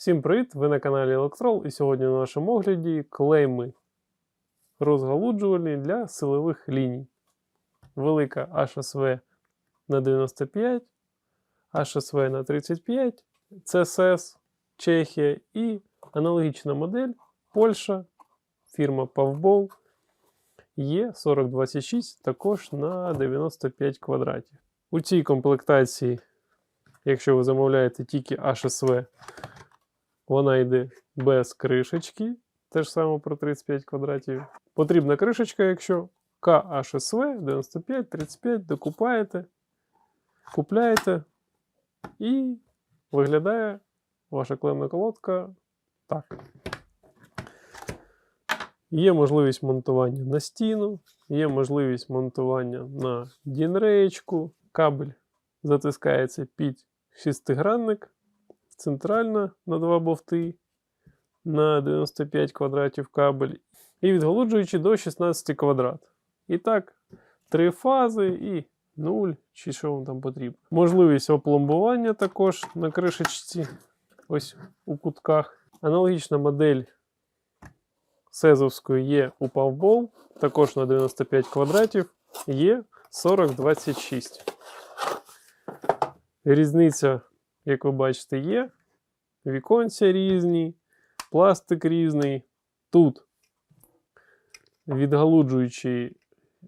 Всім привіт! Ви на каналі Electrol і сьогодні на нашому огляді клейми розгалуджувальні для силових ліній. Велика HSV на 95, HSV на 35, CSS Чехія і аналогічна модель Польща, фірма Pavbol є 4026 також на 95 квадратів. У цій комплектації, якщо ви замовляєте тільки HSV, вона йде без кришечки, те ж саме про 35 квадратів. Потрібна кришечка, якщо KHSV 95-35 докупаєте, купляєте і виглядає ваша клемна колодка так. Є можливість монтування на стіну, є можливість монтування на дінреєчку. Кабель затискається під шестигранник, центральна на два бовти на 95 квадратів кабель і відголуджуючи до 16 квадрат. І так, три фази і 0, чи що вам там потрібно. Можливість опломбування також на кришечці, ось у кутках. Аналогічна модель Сезовської є у Pavbol, також на 95 квадратів, є 4026. Різниця, як ви бачите, є. Віконця різні, пластик різний. Тут відгалуджуючий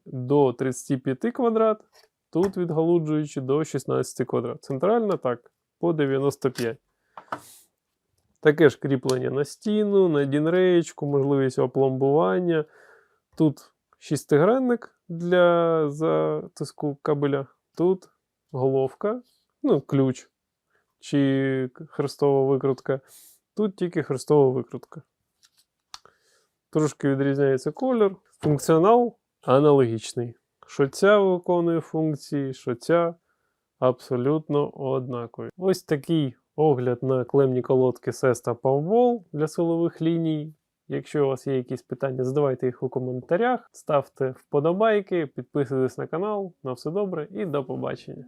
до 35 квадрат, тут відгалуджуючий до 16 квадрат. Центральна так, по 95. Таке ж кріплення на стіну, на дінреєчку, можливість опломбування. Тут шістигранник для затиску кабеля. Тут головка, ну, ключ чи хрестова викрутка. Тут тільки хрестова викрутка. Трошки відрізняється колір. Функціонал аналогічний. Що ця виконує функції, що ця абсолютно однакові. Ось такий огляд на клемні колодки Sesta Pavbol для силових ліній. Якщо у вас є якісь питання, задавайте їх у коментарях, ставте вподобайки, підписуйтесь на канал. На все добре і до побачення.